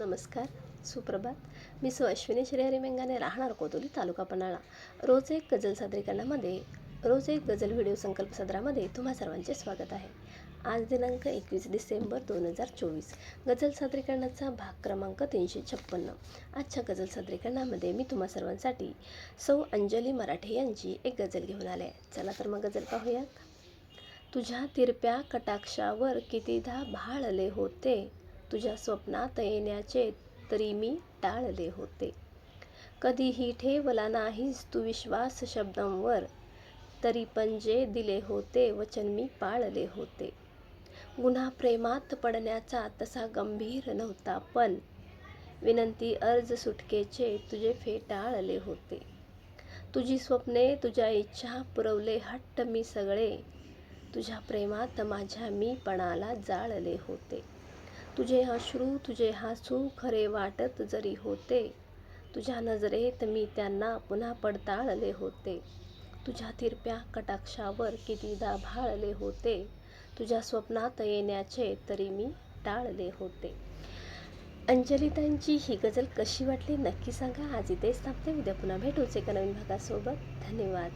नमस्कार सुप्रभात. मी सु अश्विनी श्रीहरी मेंगाने राहणार कोतोली तालुका पन्हाळा. रोज एक गजल सादरीकरणामध्ये रोज एक गझल व्हिडिओ संकल्प सदरामध्ये तुम्हा सर्वांचे स्वागत आहे. आज दिनांक एकवीस डिसेंबर दोन हजार चोवीस. गजल सादरीकरणाचा भाग क्रमांक तीनशे छप्पन्न. आजच्या गजल सादरीकरणामध्ये मी तुम्हा सर्वांसाठी सौ अंजली मराठे यांची एक गजल घेऊन आले आहे. चला तर मग गजल पाहूयात. तुझ्या तिरप्या कटाक्षावर कितीदा भाळले होते. तुझ्या स्वप्नात येण्याचे तरी मी टाळले होते. कधीही ठेवला नाहीस तू विश्वास शब्दांवर तरी पण जे दिले होते वचन मी पाळले होते. गुन्हा प्रेमात पडण्याचा तसा गंभीर नव्हता पण विनंती अर्ज सुटकेचे तुझे फेटाळले होते. तुझी स्वप्ने तुझ्या इच्छा पुरवले हट्ट मी सगळे तुझ्या प्रेमात माझ्या मी पणाला जाळले होते. तुझे अश्रू तुझे हसू खरे वाटत जरी होते. तुझ्या नजरेत मी त्यांना पुन्हा पडताळले होते. तुझ्या तिरप्या कटाक्षावर कितीदा भाळले होते. तुझ्या स्वप्नात येण्याचे तरी मी टाळले होते. अंजलितांची ही गजल कशी वाटली नक्की सांगा. आज इथेच थांबते. उद्या पुन्हा भेटूच एका नवीन भागासोबत. धन्यवाद.